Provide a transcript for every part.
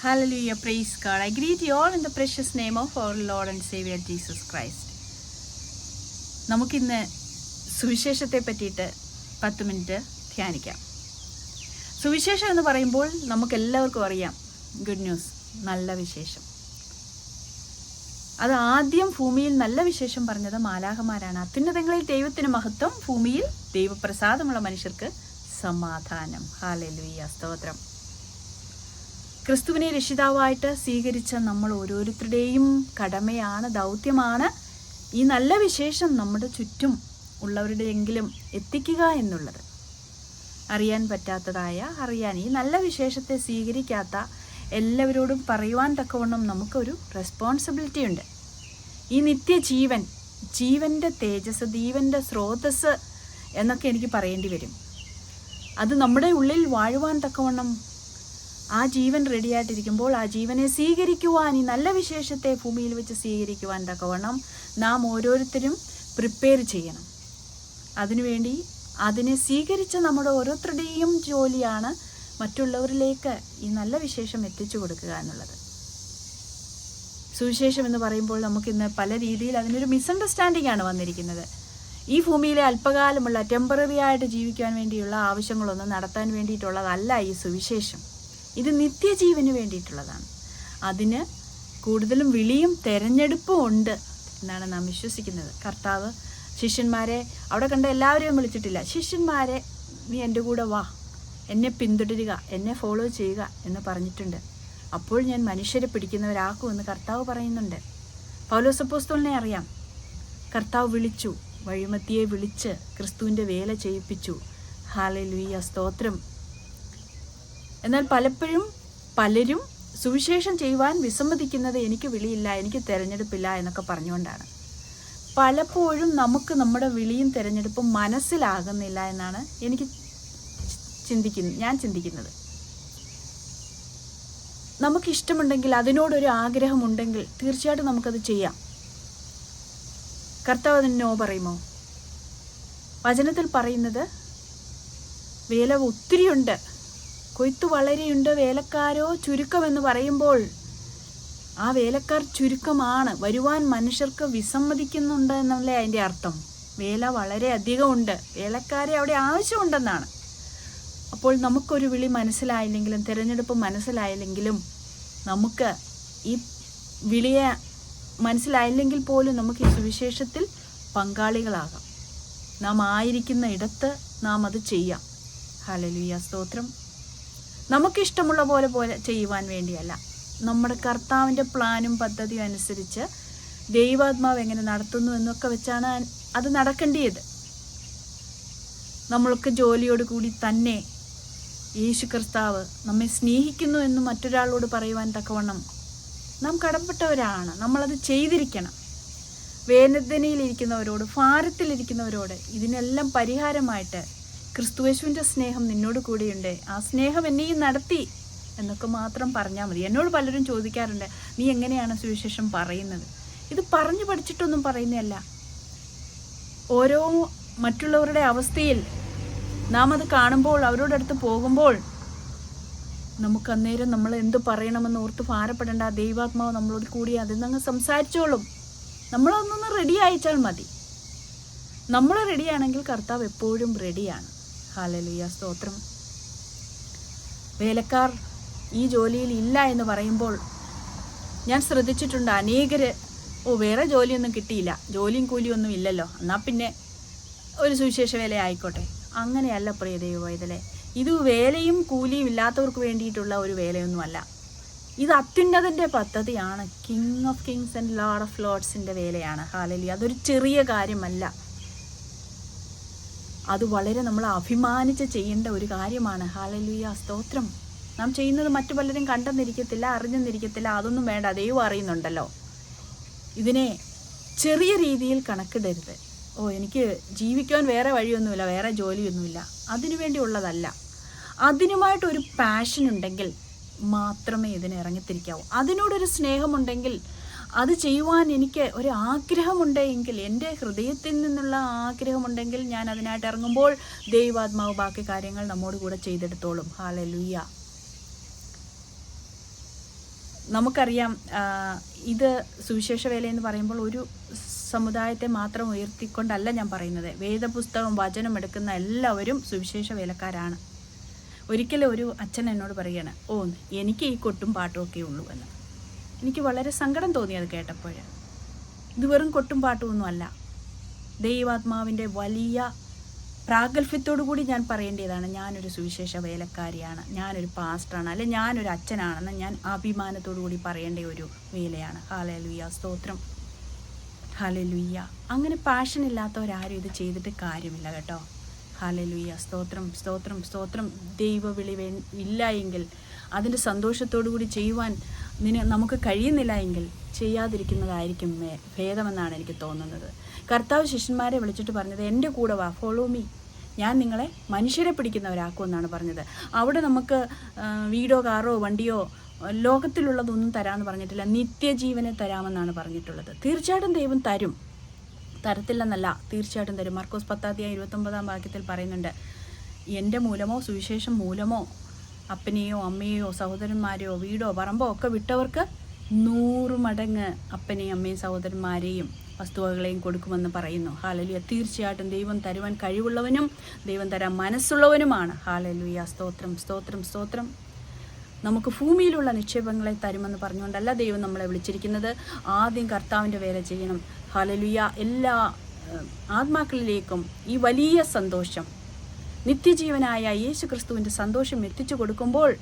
Hallelujah, praise God. I greet you all in the precious name of our Lord and Savior Jesus Christ. നമുക്കിന്ന് സുവിശേഷത്തെ പറ്റിയിട്ട് പത്ത് minute ധ്യാനിക്കാം. സുവിശേഷം എന്ന് പറയുമ്പോൾ നമുക്കെല്ലാവർക്കും അറിയാം ഗുഡ് ന്യൂസ് നല്ല വിശേഷം. അത് ആദ്യം ഭൂമിയിൽ നല്ല വിശേഷം പറഞ്ഞത് മാലാഹമാരാണ് അത്യുന്നതങ്ങളിൽ ദൈവത്തിന് മഹത്വം ഭൂമിയിൽ ദൈവപ്രസാദമുള്ള മനുഷ്യർക്ക് സമാധാനം. ഹാലലുയ്യ സ്തോത്രം. ക്രിസ്തുവിനെ രക്ഷിതാവായിട്ട് സ്വീകരിച്ച നമ്മൾ ഓരോരുത്തരുടെയും കടമയാണ് ദൗത്യമാണ്. ഈ നല്ല വിശേഷം നമ്മുടെ ചുറ്റും ഉള്ളവരുടെയെങ്കിലും എത്തിക്കുക എന്നുള്ളത്. അറിയാൻ പറ്റാത്തതായ അറിയാൻ ഈ നല്ല വിശേഷത്തെ സ്വീകരിക്കാത്ത എല്ലാവരോടും പറയുവാൻ തക്കവണ്ണം നമുക്കൊരു റെസ്പോൺസിബിലിറ്റി ഉണ്ട്. ഈ നിത്യജീവൻ ജീവന്റെ തേജസ് ദീവന്റെ സ്രോതസ് എന്നൊക്കെ എനിക്ക് പറയേണ്ടി വരും. അത് നമ്മുടെ ഉള്ളിൽ വാഴുവാൻ തക്കവണ്ണം ആ ജീവൻ റെഡിയായിട്ടിരിക്കുമ്പോൾ ആ ജീവനെ സ്വീകരിക്കുവാൻ ഈ നല്ല വിശേഷത്തെ ഭൂമിയിൽ വെച്ച് സ്വീകരിക്കുവാൻ തക്കവണ്ണം നാം ഓരോരുത്തരും പ്രിപ്പയർ ചെയ്യണം. അതിനുവേണ്ടി അതിനെ സ്വീകരിച്ച നമ്മുടെ ഓരോരുത്തരുടെയും ജോലിയാണ് മറ്റുള്ളവരിലേക്ക് ഈ നല്ല വിശേഷം എത്തിച്ചു കൊടുക്കുക എന്നുള്ളത്. സുവിശേഷം എന്ന് പറയുമ്പോൾ നമുക്കിന്ന് പല രീതിയിൽ അതിനൊരു മിസ്അണ്ടർസ്റ്റാൻഡിംഗ് ആണ് വന്നിരിക്കുന്നത്. ഈ ഭൂമിയിലെ അല്പകാലമുള്ള ടെമ്പററി ആയിട്ട് ജീവിക്കാൻ വേണ്ടിയുള്ള ആവശ്യങ്ങളൊന്നും നടത്താൻ വേണ്ടിയിട്ടുള്ളതല്ല ഈ സുവിശേഷം. ഇത് നിത്യജീവന് വേണ്ടിയിട്ടുള്ളതാണ്. അതിന് കൂടുതലും വിളിയും തെരഞ്ഞെടുപ്പും ഉണ്ട് എന്നാണ് നാം വിശ്വസിക്കുന്നത്. കർത്താവ് ശിഷ്യന്മാരെ അവിടെ കണ്ട എല്ലാവരെയും വിളിച്ചിട്ടില്ല. ശിഷ്യന്മാരെ നീ എന്റെ കൂടെ വാ. എന്നെ പിന്തുടരുക. എന്നെ ഫോളോ ചെയ്യുക എന്ന് പറഞ്ഞിട്ടുണ്ട്. അപ്പോൾ ഞാൻ മനുഷ്യരെ പിടിക്കുന്നവരാക്കുമെന്ന് കർത്താവ് പറയുന്നുണ്ട്. പൗലോസപ്പോസ്തോളിനെ അറിയാം. കർത്താവ് വിളിച്ചു. വഴിമത്തിയെ വിളിച്ച് ക്രിസ്തുവിന്റെ വേല ചെയ്യിപ്പിച്ചു. ഹാലെ ലുയ്യ സ്തോത്രം. എന്നാൽ പലപ്പോഴും പലരും സുവിശേഷം ചെയ്യുവാൻ വിസമ്മതിക്കുന്നത് എനിക്ക് വിളിയില്ല എനിക്ക് തിരഞ്ഞെടുപ്പില്ല എന്നൊക്കെ പറഞ്ഞുകൊണ്ടാണ്. പലപ്പോഴും നമുക്ക് നമ്മുടെ വിളിയും തിരഞ്ഞെടുപ്പും മനസ്സിലാകുന്നില്ല എന്നാണ് എനിക്ക് ചിന്തിക്കുന്നു ഞാൻ ചിന്തിക്കുന്നത്. നമുക്കിഷ്ടമുണ്ടെങ്കിൽ അതിനോടൊരു ആഗ്രഹമുണ്ടെങ്കിൽ തീർച്ചയായിട്ടും നമുക്കത് ചെയ്യാം. കർത്താവ് അതിന് നോ പറയുമോ? വചനത്തിൽ പറയുന്നത് വേല ഒത്തിരിയുണ്ട്. കൊയ്ത്ത് വളരെയുണ്ട് വേലക്കാരോ ചുരുക്കമെന്ന് പറയുമ്പോൾ ആ വേലക്കാർ ചുരുക്കമാണ്. വരുവാൻ മനുഷ്യർക്ക് വിസമ്മതിക്കുന്നുണ്ട് എന്നല്ലേ അതിന്റെ അർത്ഥം. വേല വളരെ അധികമുണ്ട്. വേലക്കാരെ അവിടെ ആവശ്യമുണ്ടെന്നാണ്. അപ്പോൾ നമുക്കൊരു വിളി മനസ്സിലായില്ലെങ്കിലും തിരഞ്ഞെടുപ്പ് മനസ്സിലായില്ലെങ്കിലും നമുക്ക് ഈ വിളിയെ മനസ്സിലായില്ലെങ്കിൽ പോലും നമുക്ക് ഈ സുവിശേഷത്തിൽ പങ്കാളികളാകാം. നാം ആയിരിക്കുന്ന ഇടത്ത് നാം അത് ചെയ്യാം. ഹലലുയ സ്തോത്രം. നമുക്കിഷ്ടമുള്ള പോലെ പോലെ ചെയ്യുവാൻ വേണ്ടിയല്ല. നമ്മുടെ കർത്താവിന്റെ പ്ലാനും പദ്ധതിയും അനുസരിച്ച് ദൈവാത്മാവ് എങ്ങനെ നടത്തുന്നു എന്നൊക്കെ വെച്ചാണ് അത് നടക്കേണ്ടിയത്. നമ്മൾക്ക് ജോലിയോട് കൂടി തന്നെ യേശു കർത്താവ് നമ്മെ സ്നേഹിക്കുന്നു എന്ന് മറ്റൊരാളോട് പറയുവാൻ തക്കവണ്ണം നാം കടപ്പെട്ടവരാണ്. നമ്മളത് ചെയ്തിരിക്കണം. വേദനയിലിരിക്കുന്നവരോട് ഭാരത്തിലിരിക്കുന്നവരോട് ഇതിനെല്ലാം പരിഹാരമായിട്ട് ക്രിസ്തുവേശുവിന്റെ സ്നേഹം നിന്നോട് കൂടെയുണ്ട്. ആ സ്നേഹം എന്നെയും നടത്തി എന്നൊക്കെ മാത്രം പറഞ്ഞാൽ മതി. എന്നോട് പലരും ചോദിക്കാറുണ്ട് നീ എങ്ങനെയാണ് സുവിശേഷം പറയുന്നത്? ഇത് പറഞ്ഞു പഠിച്ചിട്ടൊന്നും പറയുന്നതല്ല. ഓരോ മറ്റുള്ളവരുടെ അവസ്ഥയിൽ നാം അത് കാണുമ്പോൾ അവരോട് അടുത്ത് പോകുമ്പോൾ നമുക്ക് അന്നേരം നമ്മൾ എന്ത് പറയണമെന്ന് ഓർത്ത് ഭാരപ്പെടേണ്ട ദൈവാത്മാവ് നമ്മളോട് കൂടി അതിൽ നിന്ന് സംസാരിച്ചോളും. നമ്മളൊന്നൊന്ന് റെഡി അയച്ചാൽ മതി. നമ്മൾ റെഡിയാണെങ്കിൽ കർത്താവ് എപ്പോഴും റെഡിയാണ് ഹാലലുയ സ്തോത്രം. വേലക്കാർ ഈ ജോലിയിൽ ഇല്ല എന്ന് പറയുമ്പോൾ ഞാൻ ശ്രദ്ധിച്ചിട്ടുണ്ട് അനേകർ ഓ വേറെ ജോലിയൊന്നും കിട്ടിയില്ല. ജോലിയും കൂലിയൊന്നും ഇല്ലല്ലോ. എന്നാൽ പിന്നെ ഒരു സുവിശേഷ വേല ആയിക്കോട്ടെ. അങ്ങനെയല്ല പ്രിയ ദൈവവൈതലെ. ഇത് വേലയും കൂലിയും ഇല്ലാത്തവർക്ക് വേണ്ടിയിട്ടുള്ള ഒരു വേലയൊന്നുമല്ല. ഇത് അത്യുന്നതന്റെ പദ്ധതിയാണ്. King of kings and lord of ലോർഡ്സിന്റെ വേലയാണ്. ഹാലലി അതൊരു ചെറിയ കാര്യമല്ല. അത് വളരെ നമ്മൾ അഭിമാനിച്ച് ചെയ്യേണ്ട ഒരു കാര്യമാണ്. ഹാലലുയ സ്തോത്രം. നാം ചെയ്യുന്നത് മറ്റു പലരും കണ്ടെന്നിരിക്കത്തില്ല അറിഞ്ഞെന്നിരിക്കത്തില്ല അതൊന്നും വേണ്ട ദൈവം അറിയുന്നുണ്ടല്ലോ. ഇതിനെ ചെറിയ രീതിയിൽ കണക്കിടരുത്. ഓ എനിക്ക് ജീവിക്കാൻ വേറെ വഴിയൊന്നുമില്ല വേറെ ജോലിയൊന്നുമില്ല. അതിനു വേണ്ടിയുള്ളതല്ല അതിനുമായിട്ടൊരു പാഷൻ ഉണ്ടെങ്കിൽ മാത്രമേ ഇതിന് ഇറങ്ങിത്തിരിക്കാവൂ. അതിനോടൊരു സ്നേഹമുണ്ടെങ്കിൽ അത് ചെയ്യുവാൻ എനിക്ക് ഒരു ആഗ്രഹമുണ്ടെങ്കിൽ എന്റെ ഹൃദയത്തിൽ നിന്നുള്ള ആഗ്രഹമുണ്ടെങ്കിൽ ഞാൻ അതിനായിട്ട് ഇറങ്ങുമ്പോൾ ദൈവാത്മാവ് ബാക്കി കാര്യങ്ങൾ നമ്മോട് കൂടെ ചെയ്തെടുത്തോളും. ഹാലലുയ്യ നമുക്കറിയാം ഇത് സുവിശേഷ വേല എന്ന് പറയുമ്പോൾ ഒരു സമുദായത്തെ മാത്രം ഉയർത്തിക്കൊണ്ടല്ല ഞാൻ പറയുന്നത്. വേദപുസ്തകം വചനം എടുക്കുന്ന എല്ലാവരും സുവിശേഷ വേലക്കാരാണ്. ഒരിക്കലും ഒരു അച്ഛൻ എന്നോട് പറയാണ് ഓ എനിക്ക് ഈ കൊട്ടും പാട്ടും ഒക്കെ ഉള്ളൂ എന്ന്. എനിക്ക് വളരെ സങ്കടം തോന്നി അത് കേട്ടപ്പോൾ. ഇത് വെറും കൊട്ടും പാട്ടുമൊന്നുമല്ല ദൈവാത്മാവിന്റെ വലിയ കൂടി ഞാൻ പറയേണ്ടതാണ് ഞാനൊരു സുവിശേഷ വേലക്കാരിയാണ് ഞാനൊരു പാസ്റ്ററാണ് അല്ലെ ഞാനൊരു അച്ഛനാണെന്ന് ഞാൻ അഭിമാനത്തോടു കൂടി പറയേണ്ട ഒരു വേലയാണ്. ഹാലലുയ്യ സ്തോത്രം. ഹാലലുയ്യ അങ്ങനെ പാഷൻ ഇല്ലാത്തവരാരും ഇത് ചെയ്തിട്ട് കാര്യമില്ല കേട്ടോ. ഹാലലുയ്യ സ്തോത്രം സ്തോത്രം സ്തോത്രം. ദൈവവിളി വേ ഇല്ല എങ്കിൽ അതിന്റെ സന്തോഷത്തോടു കൂടി ചെയ്യുവാൻ നിന നമുക്ക് കഴിയുന്നില്ല എങ്കിൽ ചെയ്യാതിരിക്കുന്നതായിരിക്കും ഭേദമെന്നാണ് എനിക്ക് തോന്നുന്നത്. കർത്താവ് ശിഷ്യന്മാരെ വിളിച്ചിട്ട് പറഞ്ഞത് എന്റെ കൂടെ വാ ഫോളോ മീ ഞാൻ നിങ്ങളെ മനുഷ്യരെ പിടിക്കുന്നവരാക്കുമെന്നാണ് പറഞ്ഞത്. അവിടെ നമുക്ക് വീടോ കാറോ വണ്ടിയോ ലോകത്തിലുള്ളതൊന്നും തരാമെന്ന് പറഞ്ഞിട്ടില്ല. നിത്യജീവനെ തരാമെന്നാണ് പറഞ്ഞിട്ടുള്ളത്. തീർച്ചയായിട്ടും ദൈവം തരും. തരത്തില്ലെന്നല്ല തീർച്ചയായിട്ടും തരും. മാർക്കോസ് തീയതി ഇരുപത്തൊമ്പതാം വാക്യത്തിൽ പറയുന്നുണ്ട് എന്റെ മൂലമോ സുവിശേഷം മൂലമോ അപ്പനെയോ അമ്മയെയോ സഹോദരന്മാരെയോ വീടോ പറമ്പോ ഒക്കെ വിട്ടവർക്ക് നൂറ് മടങ്ങ് അപ്പനെയും അമ്മയും സഹോദരന്മാരെയും വസ്തുവകളെയും കൊടുക്കുമെന്ന് പറയുന്നു. ഹാലലുയ. തീർച്ചയായിട്ടും ദൈവം തരുവാൻ കഴിവുള്ളവനും ദൈവം തരാൻ മനസ്സുള്ളവനുമാണ്. ഹാലലുയ. സ്തോത്രം സ്തോത്രം സ്തോത്രം. നമുക്ക് ഭൂമിയിലുള്ള നിക്ഷേപങ്ങളെ തരുമെന്ന് പറഞ്ഞുകൊണ്ടല്ല ദൈവം നമ്മളെ വിളിച്ചിരിക്കുന്നത്. ആദ്യം കർത്താവിന്റെ വേല ചെയ്യണം. ഹാലലിയ. എല്ലാ ആത്മാക്കളിലേക്കും ഈ വലിയ സന്തോഷം നിത്യജീവനായ യേശു ക്രിസ്തുവിന്റെ സന്തോഷം എത്തിച്ചു കൊടുക്കുമ്പോൾ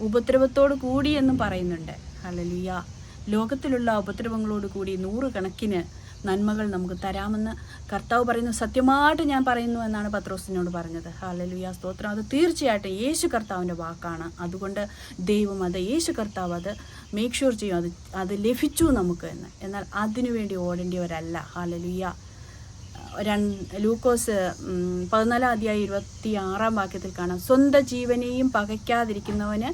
ഉപദ്രവത്തോട് കൂടി എന്നും പറയുന്നുണ്ട്. ഹലലുയ ലോകത്തിലുള്ള ഉപദ്രവങ്ങളോട് കൂടി നൂറുകണക്കിന് നന്മകൾ നമുക്ക് തരാമെന്ന് കർത്താവ് പറയുന്നു. സത്യമായിട്ട് ഞാൻ പറയുന്നു എന്നാണ് പത്രോസിനോട് പറഞ്ഞത്. ഹാലലുയ സ്തോത്രം. അത് തീർച്ചയായിട്ടും യേശു കർത്താവിന്റെ വാക്കാണ്. അതുകൊണ്ട് ദൈവം അത് യേശു കർത്താവ് അത് മേക്ക് ഷുവർ ചെയ്യും. അത് അത് ലഭിച്ചു നമുക്ക് എന്ന്. എന്നാൽ അതിനുവേണ്ടി ഓടേണ്ടിയവരല്ല. ഹാലലുയ രണ്ട് ലൂക്കോസ് പതിനാലാം അധ്യായം ഇരുപത്തി ആറാം വാക്യത്തിൽ കാണാം. സ്വന്തം ജീവനെയും പകയ്ക്കാതിരിക്കുന്നവന്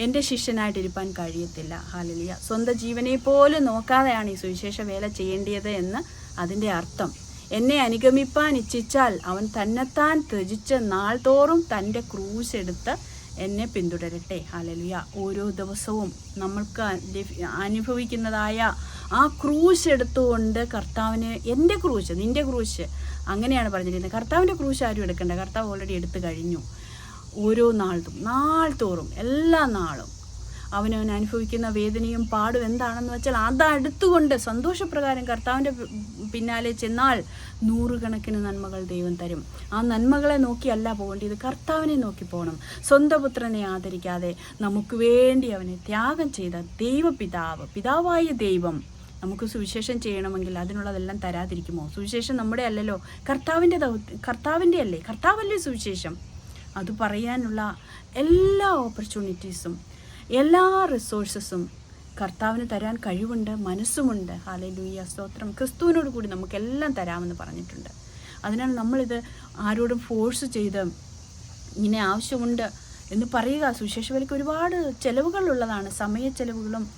എന്റെ ശിഷ്യനായിട്ടിരിപ്പാൻ കഴിയത്തില്ല. ഹാലലിയ. സ്വന്തം ജീവനെ പോലും നോക്കാതെയാണ് ഈ സുവിശേഷ വേല ചെയ്യേണ്ടത് എന്ന് അതിന്റെ അർത്ഥം. എന്നെ അനുഗമിപ്പാൻ ഇച്ഛിച്ചാൽ അവൻ തന്നെത്താൻ ത്യജിച്ച് നാൾ തോറും തന്റെ ക്രൂശ് എടുത്ത് എന്നെ പിന്തുടരട്ടെ. ഹാലലിയ ഓരോ ദിവസവും നമ്മൾക്ക് അനുഭവിക്കുന്നതായ ആ ക്രൂശ് എടുത്തുകൊണ്ട് കർത്താവിന് എന്റെ ക്രൂശ് നിന്റെ ക്രൂശ് അങ്ങനെയാണ് പറഞ്ഞിരിക്കുന്നത്. കർത്താവിന്റെ ക്രൂശ് ആരും എടുക്കണ്ട. കർത്താവ് ഓൾറെഡി എടുത്തു കഴിഞ്ഞു. ഓരോ നാളും നാൾ തോറും എല്ലാ നാളും അവനവൻ അനുഭവിക്കുന്ന വേദനയും പാടും എന്താണെന്ന് വെച്ചാൽ അതടുത്തുകൊണ്ട് സന്തോഷപ്രകാരം കർത്താവിന്റെ പിന്നാലെ ചെന്നാൽ നൂറുകണക്കിന് നന്മകൾ ദൈവം തരും. ആ നന്മകളെ നോക്കിയല്ല പോകേണ്ടത് കർത്താവിനെ നോക്കി പോകണം. സ്വന്തം പുത്രനെ ആദരിക്കാതെ നമുക്ക് വേണ്ടി അവനെ ത്യാഗം ചെയ്ത ദൈവപിതാവ് പിതാവായ ദൈവം നമുക്ക് സുവിശേഷം ചെയ്യണമെങ്കിൽ അതിനുള്ളതെല്ലാം തരാതിരിക്കുമോ? സുവിശേഷം നമ്മുടെ അല്ലല്ലോ കർത്താവിന്റെ കർത്താവിന്റെ അല്ലേ? കർത്താവല്ലേ സുവിശേഷം? അത് പറയാനുള്ള എല്ലാ ഓപ്പർച്യൂണിറ്റീസും എല്ലാ റിസോഴ്സസും കർത്താവിന് തരാൻ കഴിവുണ്ട് മനസ്സുമുണ്ട്. ഹാലലൂയ സ്തോത്രം. ക്രിസ്തുവിനോട് കൂടി നമുക്കെല്ലാം തരാമെന്ന് പറഞ്ഞിട്ടുണ്ട്. അതിനാൽ നമ്മളിത് ആരോടും ഫോഴ്സ് ചെയ്ത് ഇങ്ങനെ ആവശ്യമുണ്ട് എന്ന് പറയുക. സുശേഷ വിലയ്ക്ക് ഒരുപാട് ചിലവുകളുള്ളതാണ്. സമയ ചിലവുകളും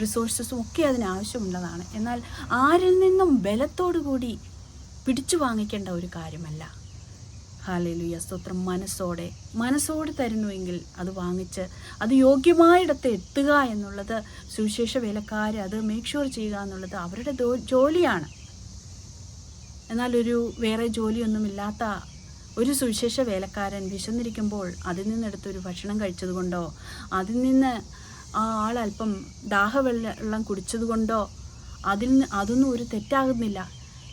റിസോഴ്സസും ഒക്കെ അതിന് ആവശ്യമുള്ളതാണ്. എന്നാൽ ആരിൽ നിന്നും ബലത്തോടു കൂടി പിടിച്ചു വാങ്ങിക്കേണ്ട ഒരു കാര്യമല്ല. ഹാലേലുയ സ്തോത്രം. മനസ്സോടെ മനസ്സോടെ തരുന്നുവെങ്കിൽ അത് വാങ്ങിച്ച് അത് യോഗ്യമായിടത്ത് എത്തുക എന്നുള്ളത് സുവിശേഷ വേലക്കാർ അത് മേക്ക് ഷുവർ ചെയ്യുക എന്നുള്ളത് അവരുടെ ജോലിയാണ്. എന്നാൽ ഒരു വേറെ ജോലിയൊന്നുമില്ലാത്ത ഒരു സുവിശേഷ വേലക്കാരൻ വിശന്നിരിക്കുമ്പോൾ അതിൽ നിന്നെടുത്തൊരു ഭക്ഷണം കഴിച്ചതുകൊണ്ടോ അതിൽ നിന്ന് ആ ആൾ അല്പം ദാഹവെള്ളം കുടിച്ചതുകൊണ്ടോ അതിൽ നിന്ന് അതൊന്നും ഒരു തെറ്റാകുന്നില്ല.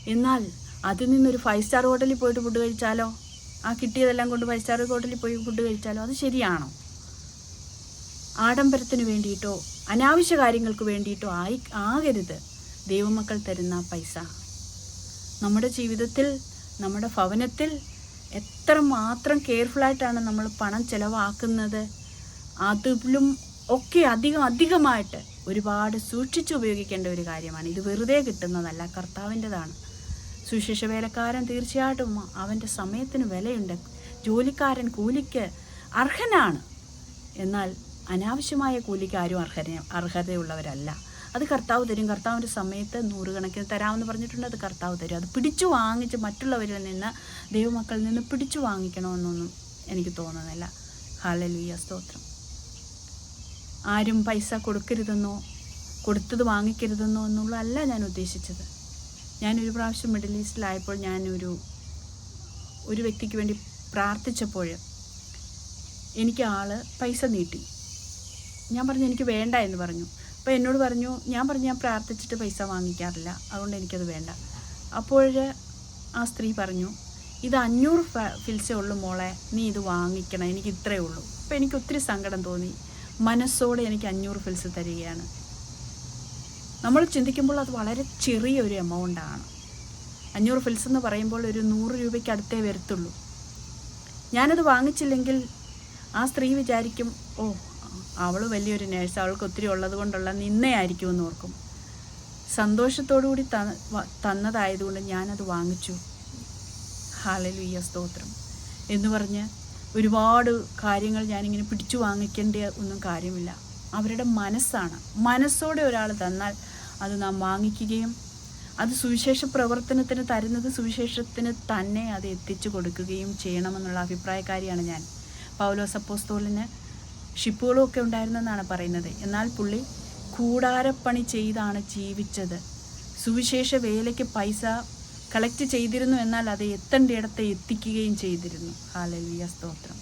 എന്നാൽ അതിൽ നിന്നൊരു ഫൈവ് സ്റ്റാർ ഹോട്ടലിൽ പോയിട്ട് ഫുഡ് കഴിച്ചാലോ? ആ കിട്ടിയതെല്ലാം കൊണ്ട് ഫൈവ് സ്റ്റാർ ഹോട്ടലിൽ പോയി ഫുഡ് കഴിച്ചാലോ? അത് ശരിയാണോ? ആഡംബരത്തിന് വേണ്ടിയിട്ടോ അനാവശ്യ കാര്യങ്ങൾക്ക് വേണ്ടിയിട്ടോ ആയി ആകരുത്. ദൈവമക്കൾ തരുന്ന പൈസ. നമ്മുടെ ജീവിതത്തിൽ നമ്മുടെ ഭവനത്തിൽ എത്ര മാത്രം കെയർഫുള്ളായിട്ടാണ് നമ്മൾ പണം ചിലവാക്കുന്നത്. അതിലും ഒക്കെ അധികം അധികമായിട്ട് ഒരുപാട് സൂക്ഷിച്ച് ഉപയോഗിക്കേണ്ട ഒരു കാര്യമാണ്. ഇത് വെറുതെ കിട്ടുന്നതല്ല കർത്താവിന്റെതാണ്. സുശേഷ വേലക്കാരൻ തീർച്ചയായിട്ടും അവന്റെ സമയത്തിന് വിലയുണ്ട്. ജോലിക്കാരൻ കൂലിക്ക് അർഹനാണ്. എന്നാൽ അനാവശ്യമായ കൂലിക്ക് ആരും അർഹന അർഹതയുള്ളവരല്ല. അത് കർത്താവ് തരും. കർത്താവിന്റെ സമയത്ത് നൂറുകണക്കിന് തരാമെന്ന് പറഞ്ഞിട്ടുണ്ട്. അത് കർത്താവ് തരും. അത് പിടിച്ചു വാങ്ങിച്ച് മറ്റുള്ളവരിൽ നിന്ന് ദൈവമക്കളിൽ നിന്ന് പിടിച്ചു വാങ്ങിക്കണമെന്നൊന്നും എനിക്ക് തോന്നുന്നില്ല. ഹാലലുയ്യ സ്തോത്രം. ആരും പൈസ കൊടുക്കരുതെന്നോ കൊടുത്തത് വാങ്ങിക്കരുതെന്നോ എന്നുള്ളതല്ല ഞാൻ ഉദ്ദേശിച്ചത്. ഞാനൊരു പ്രാവശ്യം മിഡിൽ ഈസ്റ്റിലായപ്പോൾ ഞാനൊരു ഒരു വ്യക്തിക്ക് വേണ്ടി പ്രാർത്ഥിച്ചപ്പോൾ എനിക്ക് ആൾ പൈസ നീട്ടി. ഞാൻ പറഞ്ഞു എനിക്ക് വേണ്ട എന്ന് പറഞ്ഞു. അപ്പോൾ എന്നോട് പറഞ്ഞു ഞാൻ പറഞ്ഞു ഞാൻ പ്രാർത്ഥിച്ചിട്ട് പൈസ വാങ്ങിക്കാറില്ല. അതുകൊണ്ട് എനിക്കത് വേണ്ട. അപ്പോൾ ആ സ്ത്രീ പറഞ്ഞു ഇത് അഞ്ഞൂറ് ഫിൽസേ ഉള്ളൂ മോളെ നീ ഇത് വാങ്ങിക്കണം. എനിക്ക് ഇത്രയേ ഉള്ളൂ. അപ്പോൾ എനിക്ക് ഒത്തിരി സങ്കടം തോന്നി. മനസ്സോടെ എനിക്ക് അഞ്ഞൂറ് ഫിൽസ് തരികയാണ്. നമ്മൾ ചിന്തിക്കുമ്പോൾ അത് വളരെ ചെറിയൊരു എമൗണ്ടാണ് അഞ്ഞൂറ് ഫിൽസ് എന്ന് പറയുമ്പോൾ ഒരു നൂറ് രൂപയ്ക്ക് അടുത്തേ വരത്തുള്ളൂ. ഞാനത് വാങ്ങിച്ചില്ലെങ്കിൽ ആ സ്ത്രീ വിചാരിക്കും ഓ അവൾ വലിയൊരു നേഴ്സ് അവൾക്ക് ഒത്തിരി ഉള്ളത് കൊണ്ടുള്ള നിന്നയായിരിക്കും എന്ന് ഓർക്കും. സന്തോഷത്തോടു കൂടി ത- വ- തന്നതായതുകൊണ്ട് ഞാനത് വാങ്ങിച്ചു. ഹാലലുയ്യ സ്തോത്രം. എന്ന് പറഞ്ഞ് ഒരുപാട് കാര്യങ്ങൾ ഞാനിങ്ങനെ പിടിച്ചു വാങ്ങിക്കേണ്ട ഒന്നും കാര്യമില്ല. അവരുടെ മനസ്സാണ്. മനസ്സോടെ ഒരാൾ തന്നാൽ അത് നാം വാങ്ങിക്കുകയും അത് സുവിശേഷ പ്രവർത്തനത്തിന് തരുന്നത് സുവിശേഷത്തിന് തന്നെ അത് എത്തിച്ചു കൊടുക്കുകയും ചെയ്യണമെന്നുള്ള അഭിപ്രായക്കാരിയാണ് ഞാൻ. പൗലോസ് അപ്പോസ്തോലിന് ഷിപ്പുകളൊക്കെ ഉണ്ടായിരുന്നെന്നാണ് പറയുന്നത്. എന്നാൽ പുള്ളി കൂടാരപ്പണി ചെയ്താണ് ജീവിച്ചത്. സുവിശേഷ വേലയ്ക്ക് പൈസ കളക്ട് ചെയ്തിരുന്നു എന്നാൽ അത് എത്തേണ്ടയിടത്തെ എത്തിക്കുകയും ചെയ്തിരുന്നു. ഹാലലിയ സ്തോത്രം.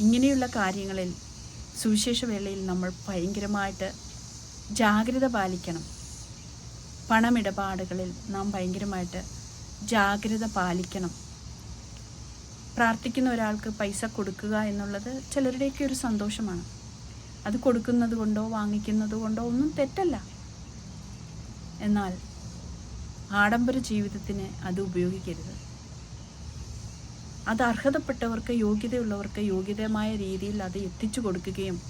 ഇങ്ങനെയുള്ള കാര്യങ്ങളിൽ സുവിശേഷ വേളയിൽ നമ്മൾ ഭയങ്കരമായിട്ട് ജാഗ്രത പാലിക്കണം. പണമിടപാടുകളിൽ നാം ഭയങ്കരമായിട്ട് ജാഗ്രത പാലിക്കണം. പ്രാർത്ഥിക്കുന്ന ഒരാൾക്ക് പൈസ കൊടുക്കുക എന്നുള്ളത് ചിലരുടെയൊക്കെ ഒരു സന്തോഷമാണ്. അത് കൊടുക്കുന്നത് കൊണ്ടോ വാങ്ങിക്കുന്നത് കൊണ്ടോ ഒന്നും തെറ്റല്ല. എന്നാൽ ആഡംബര ജീവിതത്തിന് അത് ഉപയോഗിക്കരുത്. അത് അർഹതപ്പെട്ടവർക്ക് യോഗ്യതയുള്ളവർക്ക് യോഗ്യതമായ രീതിയിൽ അത് എത്തിച്ചു കൊടുക്കുകയും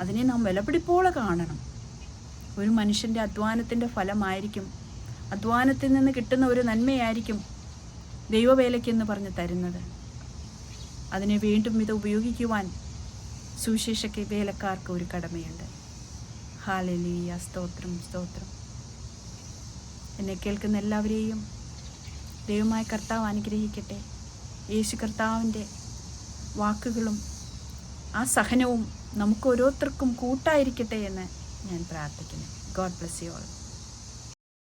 അതിനെ നാം വിലപിടിപ്പോളെ കാണണം. ഒരു മനുഷ്യന്റെ അധ്വാനത്തിന്റെ ഫലമായിരിക്കും. അധ്വാനത്തിൽ നിന്ന് കിട്ടുന്ന ഒരു നന്മയായിരിക്കും ദൈവവേലയ്ക്കെന്ന് പറഞ്ഞ് തരുന്നത്. അതിനെ വീണ്ടും ഇത് ഉപയോഗിക്കുവാൻ സുവിശേഷക്ക് വേലക്കാർക്ക് ഒരു കടമയുണ്ട്. ഹാലലീയ. സ്തോത്രം സ്തോത്രം. എന്നെ കേൾക്കുന്ന എല്ലാവരെയും ദൈവമായ കർത്താവ് അനുഗ്രഹിക്കട്ടെ. യേശു കർത്താവിന്റെ വാക്കുകളും ആ സഹനവും നമുക്ക് ഓരോരുത്തർക്കും കൂട്ടായിരിക്കട്ടെ എന്ന് ഞാൻ പ്രാർത്ഥിക്കുന്നു. God bless you all